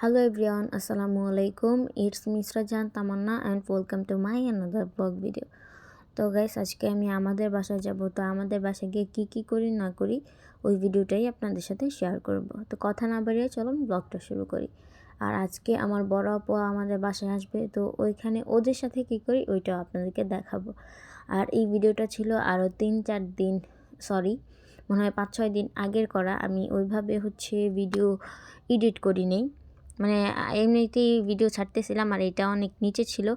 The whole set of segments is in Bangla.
Hello everyone, Assalamu alaikum. It's Misra Jan Tamanna and welcome to my another vlog video. তো গাইস আজকে আমি আমাদের বাসায় যাব। তো আমাদের বাসায় গিয়ে কী কী করি না করি ওই ভিডিওটাই আপনাদের সাথে শেয়ার করব। তো কথা না বাড়িয়ে চলুন ব্লগটা শুরু করি। আর আজকে আমার বড় আপু আমাদের বাসায় আসবে। তো ওইখানে ওদের সাথে কী করি ওইটাও আপনাদেরকে দেখাবো। আর এই ভিডিওটা ছিল আরও তিন চার দিন সরি মনে হয় পাঁচ ছয় দিন আগের করা। আমি ওইভাবে হচ্ছে ভিডিও এডিট করি নেই। মানে এমনিতেই ভিডিও ছাড়তেছিলাম আর এটা অনেক নিচে ছিল।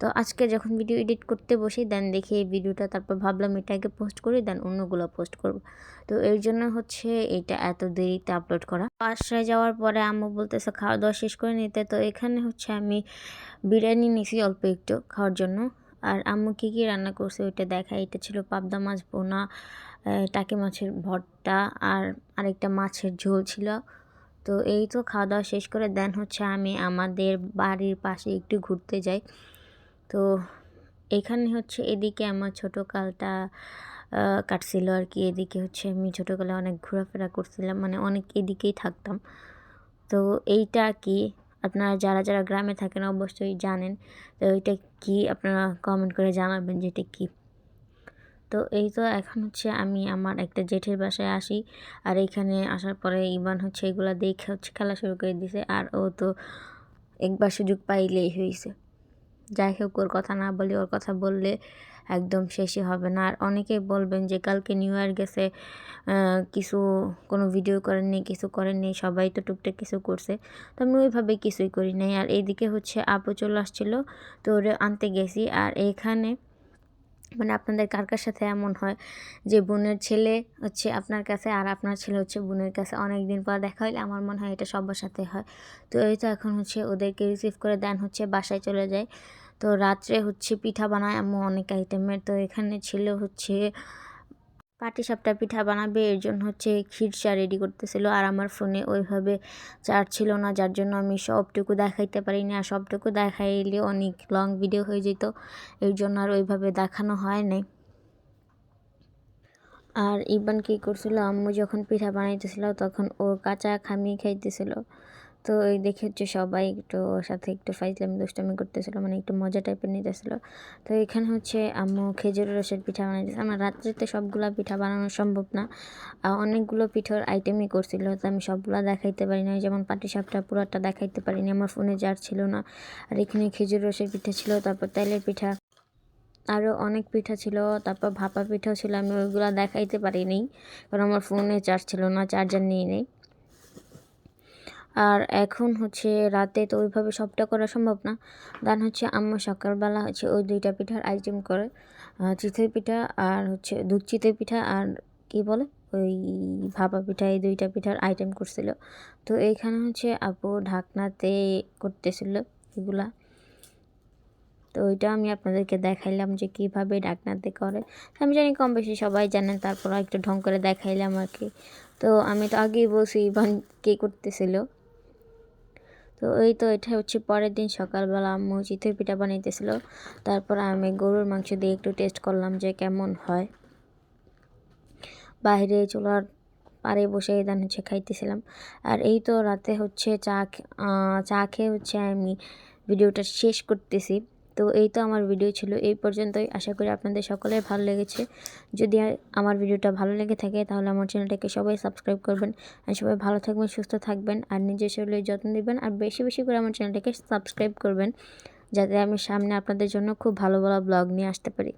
তো আজকে যখন ভিডিও এডিট করতে বসি দেন দেখি এই ভিডিওটা তারপর ভাবলাম এটাকে পোস্ট করি দেন অন্যগুলো পোস্ট করব। তো এর জন্য হচ্ছে এটা এত দেরিতে আপলোড করা। বাসায় যাওয়ার পরে আম্মু বলতেছে, খাওয়া দাওয়া শেষ করে নিতে। তো এখানে হচ্ছে আমি বিরিয়ানি নিছি অল্প একটু খাওয়ার জন্য। আর আম্মু কী কী রান্না করছে ওইটা দেখা। এটা ছিল পাবদা মাছ বোনা টাকি মাছের ভর্তা, আর আরেকটা মাছের ঝোল ছিল। তো এই তো খাওয়া দাওয়া শেষ করে দেন হচ্ছে আমি আমাদের বাড়ির পাশে একটু ঘুরতে যাই। তো এখানে হচ্ছে এদিকে আমার ছোটো কালটা কাটছিল আর কি এদিকে হচ্ছে আমি ছোটোকালে অনেক ঘোরাফেরা করছিলাম মানে অনেক এদিকেই থাকতাম। তো এইটা কি? আপনারা যারা যারা গ্রামে থাকেন অবশ্যই জানেন। তো ওইটা কি? আপনারা কমেন্ট করে জানাবেন যে এটা কী? তো এই তো এখন হচ্ছে আমি আমার একটা জেঠের বাসায় আসি। আর এখানে আসার পরে ইবান হচ্ছে এগুলা দেখে হচ্ছে খেলা শুরু করে দিছে। আর ও তো একবার সুযোগ পাইলেই হয়েছে যাই হোক, ওর কথা না বলি, ওর কথা বললে একদম শেষই হবে না। আর অনেকেই বলবেন যে, কালকে নিউ ইয়ার গেছে কিছু, কোনো ভিডিও করেননি, কিছু করেননি, সবাই তো টুকটাক কিছু করছে। তো আমি ওইভাবে কিছুই করি নাই। আর এইদিকে হচ্ছে আপু চলে আসছিল, তো ওরে আনতে গেছি। আর এখানে মানে আপনাদের কার কার সাথে এমন হয় যে বোনের ছেলে হচ্ছে আপনার কাছে আর আপনার ছেলে হচ্ছে বোনের কাছে? অনেক দিন পর দেখা হলে আমার মনে হয় এটা সবার সাথে হয়। তো এই তো এখন হচ্ছে ওদেরকে রিসিভ করে দেন, হচ্ছে বাসায় চলে যায়। তো রাত্রে হচ্ছে পিঠা বানায় এমন অনেক আইটেমের তো এখানে ছিল হচ্ছে পাটি সাপটা পিঠা বানাবে, এর জন্য হচ্ছে ক্ষীর চা রেডি করতেছিল। আর আমার ফোনে ওইভাবে চার্জ ছিল না, যার জন্য আমি সবটুকু দেখাইতে পারিনি। আর সবটুকু দেখাইলে অনেক লং ভিডিও হয়ে যেত, এর জন্য আর ওইভাবে দেখানো হয় নাই। আর ইবান কী করছিল, আম্মু যখন পিঠা বানাইতেছিল তখন ও কাঁচা খামি খাইতেছিল। তো এই দেখে হচ্ছে সবাই একটু ওর সাথে একটু ফাইজলামি, দুষ্টামি করতেছিল মানে একটু মজা টাইপের নিতেছিল। তো এখানে হচ্ছে আম্মু খেজুর রসের পিঠা বানাইতেছে। আমার রাত্রিতে সবগুলো পিঠা বানানো সম্ভব না। অনেকগুলো পিঠার আইটেমই করছিল, তো আমি সবগুলো দেখাইতে পারি না যেমন পাটি সাপটা পুরোটা দেখাইতে পারিনি, আমার ফোনে যার ছিল না। আর এখানে খেজুর রসের পিঠা ছিল, তারপর তেলের পিঠা আরও অনেক পিঠা ছিল, তারপর ভাপা পিঠাও ছিল, আমি ওইগুলো দেখাইতে পারিনি কারণ আমার ফোনে চার্জ ছিল না চার্জার নিয়ে নেই। আর এখন হচ্ছে রাতে তো ওইভাবে সবটা করা সম্ভব না। দেন হচ্ছে আম্মা সকালবেলা হচ্ছে ওই দুইটা পিঠার আইটেম করে চিতই পিঠা আর হচ্ছে দুধ চিতই পিঠা আর কি বলে? ওই ভাপা পিঠা, এই দুইটা পিঠার আইটেম করছিল। তো এইখানে হচ্ছে আপু ঢাকনাতে করতেছিল এগুলা। তো ওইটা আমি আপনাদেরকে দেখাইলাম যে কীভাবে ঢাকনাতে করে। আমি জানি কম বেশি সবাই জানেন তারপর একটু ঢং করে দেখাইলাম আর কি। তো আমি তো আগেই বলছি, ইভান কে করতেছিল? তো এই তো এটা হচ্ছে পরের দিন সকালবেলা আম্মু চিতই পিঠা বানাইতেছিল। তারপর আমি গরুর মাংস দিয়ে একটু টেস্ট করলাম যে কেমন হয়। বাইরে চলার পারে বসে দান হচ্ছে খাইতেছিলাম। আর এই তো রাতে হচ্ছে চা চা খেয়ে হচ্ছে আমি ভিডিওটা শেষ করতেছি। তো এই তো আমার ভিডিও ছিল। এই পর্যন্তই। আশা করি আপনাদের সকলের ভালো লেগেছে। যদি আমার ভিডিওটা ভালো লেগে থাকে, তাহলে আমার চ্যানেলটাকে সবাই সাবস্ক্রাইব করবেন আর সবাই ভালো থাকবেন, সুস্থ থাকবেন আর নিজের শরীরের যত্ন নেবেন আর বেশি বেশি করে আমার চ্যানেলটাকে সাবস্ক্রাইব করবেন, যাতে আমি সামনে আপনাদের জন্য খুব ভালো ভালো ব্লগ নিয়ে আসতে পারি।